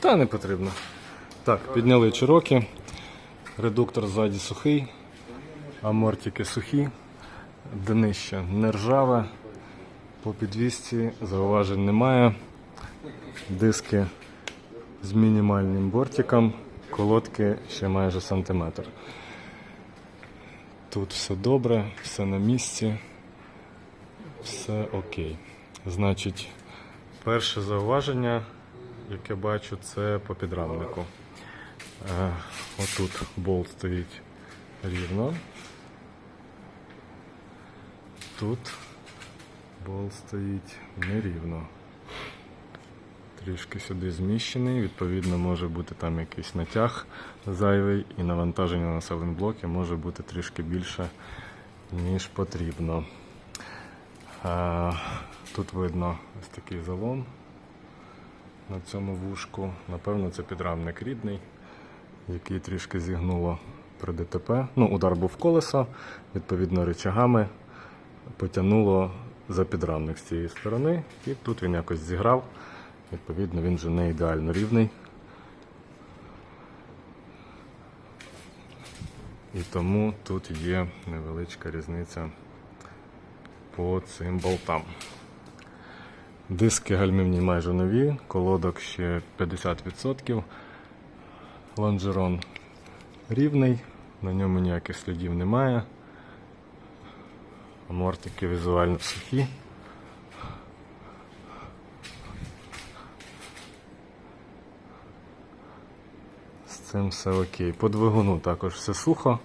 Та не потрібно. Так, підняли чироки. Редуктор ззаді сухий, амортики сухі, днище не ржаве, по підвісці зауважень немає. Диски з мінімальним бортиком, колодки ще майже сантиметр. Тут все добре, все на місці, все окей. Значить, перше зауваження, яке бачу, це по підрамнику. Е, Отут болт стоїть рівно. Тут болт стоїть нерівно. Трішки сюди зміщений, відповідно, може бути там якийсь натяг зайвий, і навантаження на селенблоки може бути трішки більше, ніж потрібно. Е, Тут видно ось такий залом на цьому вушку. Напевно, це підрамник рідний, який трішки зігнуло при ДТП. Ну, удар був в колесо, відповідно, рычагами потягнуло за підрамник з цієї сторони, і тут він якось зіграв. Відповідно, він вже не ідеально рівний. І тому тут є невеличка різниця по цим болтам. Диски гальмівні майже нові, колодок ще 50%. Лонжерон рівний, на ньому ніяких слідів немає. Амортики візуально сухі. З цим все окей. По двигуну також все сухо.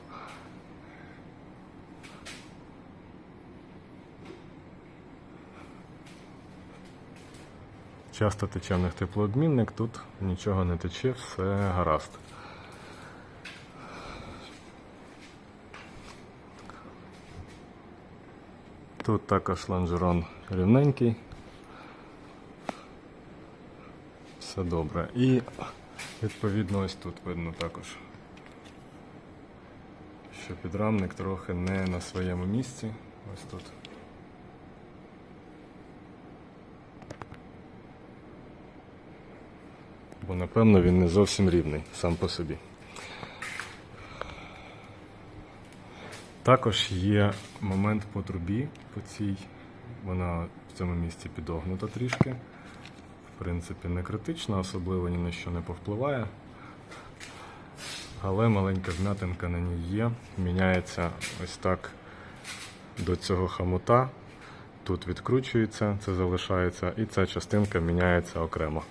Часто тече в них теплообмінник, тут нічого не тече, все гаразд. Тут також лонжерон рівненький. Все добре. І відповідно ось тут видно також, що підрамник трохи не на своєму місці. Ось тут. Бо напевно він не зовсім рівний сам по собі. Також є момент по трубі по цій. Вона в цьому місці підогнута трішки. В принципі, не критична, особливо ні на що не повпливає. Але маленька вмятинка на ній є. Міняється ось так до цього хамута. Тут відкручується, це залишається, і ця частинка міняється окремо.